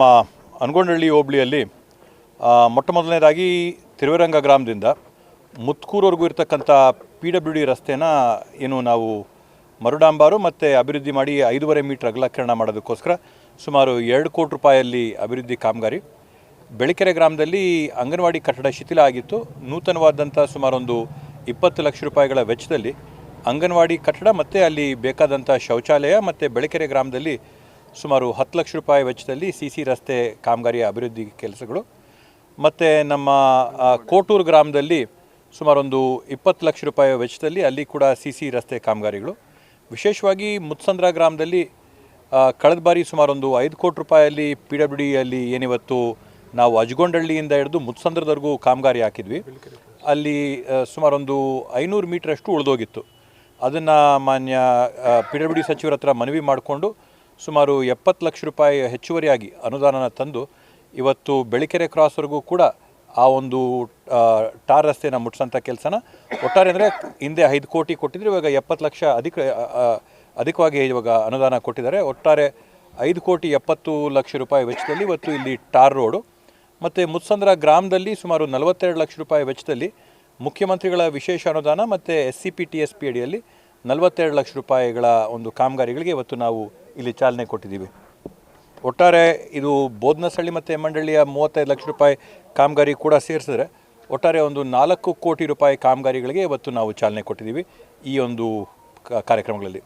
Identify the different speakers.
Speaker 1: ನಮ್ಮ ಅನ್ಗೊಂಡಹಳ್ಳಿ ಹೋಬಳಿಯಲ್ಲಿ ಮೊಟ್ಟ ಮೊದಲನೇದಾಗಿ ತಿರುವರಂಗ ಗ್ರಾಮದಿಂದ ಮುತ್ಕೂರವರೆಗೂ ಇರತಕ್ಕಂಥ ಪಿ ಡಬ್ಲ್ಯೂ ಡಿ ರಸ್ತೆನ ಏನು ನಾವು ಮರುಡಾಂಬಾರು ಮತ್ತು ಅಭಿವೃದ್ಧಿ ಮಾಡಿ ಐದೂವರೆ ಮೀಟ್ರ್ ಅಗಲಕರಣ ಮಾಡೋದಕ್ಕೋಸ್ಕರ ಸುಮಾರು ಎರಡು ಕೋಟಿ ರೂಪಾಯಲ್ಲಿ ಅಭಿವೃದ್ಧಿ ಕಾಮಗಾರಿ. ಬೆಳಕೆರೆ ಗ್ರಾಮದಲ್ಲಿ ಅಂಗನವಾಡಿ ಕಟ್ಟಡ ಶಿಥಿಲ ಆಗಿತ್ತು. ನೂತನವಾದಂಥ ಸುಮಾರೊಂದು ಇಪ್ಪತ್ತು ಲಕ್ಷ ರೂಪಾಯಿಗಳ ವೆಚ್ಚದಲ್ಲಿ ಅಂಗನವಾಡಿ ಕಟ್ಟಡ ಮತ್ತು ಅಲ್ಲಿ ಬೇಕಾದಂಥ ಶೌಚಾಲಯ ಮತ್ತು ಬೆಳಕೆರೆ ಗ್ರಾಮದಲ್ಲಿ ಸುಮಾರು ಹತ್ತು ಲಕ್ಷ ರೂಪಾಯಿ ವೆಚ್ಚದಲ್ಲಿ ಸಿ ಸಿ ರಸ್ತೆ ಕಾಮಗಾರಿಯ ಅಭಿವೃದ್ಧಿ ಕೆಲಸಗಳು. ಮತ್ತು ನಮ್ಮ ಕೋಟೂರು ಗ್ರಾಮದಲ್ಲಿ ಸುಮಾರೊಂದು ಇಪ್ಪತ್ತು ಲಕ್ಷ ರೂಪಾಯಿ ವೆಚ್ಚದಲ್ಲಿ ಅಲ್ಲಿ ಕೂಡ ಸಿ ಸಿ ರಸ್ತೆ ಕಾಮಗಾರಿಗಳು. ವಿಶೇಷವಾಗಿ ಮುತ್ಸಂದ್ರ ಗ್ರಾಮದಲ್ಲಿ ಕಳೆದ ಬಾರಿ ಸುಮಾರೊಂದು ಐದು ಕೋಟಿ ರೂಪಾಯಲ್ಲಿ ಪಿ ಡಬ್ಲ್ಯೂ ಡಿಯಲ್ಲಿ ಏನಿವತ್ತು ನಾವು ಅಜಗೊಂಡಳ್ಳಿಯಿಂದ ಹಿಡಿದು ಮುತ್ಸಂದ್ರದವರೆಗೂ ಕಾಮಗಾರಿ ಹಾಕಿದ್ವಿ. ಅಲ್ಲಿ ಸುಮಾರೊಂದು ಐನೂರು ಮೀಟ್ರಷ್ಟು ಉಳಿದೋಗಿತ್ತು. ಅದನ್ನು ಮಾನ್ಯ ಪಿ ಡಬ್ಲ್ಯೂ ಡಿ ಸಚಿವರ ಹತ್ರ ಮನವಿ ಮಾಡಿಕೊಂಡು ಸುಮಾರು ಎಪ್ಪತ್ತು ಲಕ್ಷ ರೂಪಾಯಿ ಹೆಚ್ಚುವರಿಯಾಗಿ ಅನುದಾನನ ತಂದು ಇವತ್ತು ಬೆಳಿಕೆರೆ ಕ್ರಾಸ್ವರೆಗೂ ಕೂಡ ಆ ಒಂದು ಟಾರ್ ರಸ್ತೆನ ಮುಟ್ಸೋಂಥ ಕೆಲಸನ ಒಟ್ಟಾರೆ ಅಂದರೆ ಹಿಂದೆ ಐದು ಕೋಟಿ ಕೊಟ್ಟಿದ್ರು, ಇವಾಗ ಎಪ್ಪತ್ತು ಲಕ್ಷ ಅಧಿಕ ಅಧಿಕವಾಗಿ ಇವಾಗ ಅನುದಾನ ಕೊಟ್ಟಿದ್ದಾರೆ. ಒಟ್ಟಾರೆ ಐದು ಕೋಟಿ ಎಪ್ಪತ್ತು ಲಕ್ಷ ರೂಪಾಯಿ ವೆಚ್ಚದಲ್ಲಿ ಇವತ್ತು ಇಲ್ಲಿ ಟಾರ್ ರೋಡು. ಮತ್ತು ಮುತ್ಸಂದ್ರ ಗ್ರಾಮದಲ್ಲಿ ಸುಮಾರು ನಲವತ್ತೆರಡು ಲಕ್ಷ ರೂಪಾಯಿ ವೆಚ್ಚದಲ್ಲಿ ಮುಖ್ಯಮಂತ್ರಿಗಳ ವಿಶೇಷ ಅನುದಾನ ಮತ್ತು S C P T S P ಅಡಿಯಲ್ಲಿ ನಲವತ್ತೆರಡು ಲಕ್ಷ ರೂಪಾಯಿಗಳ ಒಂದು ಕಾಮಗಾರಿಗಳಿಗೆ ಇವತ್ತು ನಾವು ಇಲ್ಲಿ ಚಾಲನೆ ಕೊಟ್ಟಿದ್ದೀವಿ. ಒಟ್ಟಾರೆ ಇದು ಬೋಧನಸಳ್ಳಿ ಮತ್ತು ಮಂಡಳಿಯ ಮೂವತ್ತೈದು ಲಕ್ಷ ರೂಪಾಯಿ ಕಾಮಗಾರಿ ಕೂಡ ಸೇರಿಸಿದ್ರೆ ಒಟ್ಟಾರೆ ಒಂದು ನಾಲ್ಕು ಕೋಟಿ ರೂಪಾಯಿ ಕಾಮಗಾರಿಗಳಿಗೆ ಇವತ್ತು ನಾವು ಚಾಲನೆ ಕೊಟ್ಟಿದ್ದೀವಿ ಈ ಒಂದು ಕಾರ್ಯಕ್ರಮಗಳಲ್ಲಿ.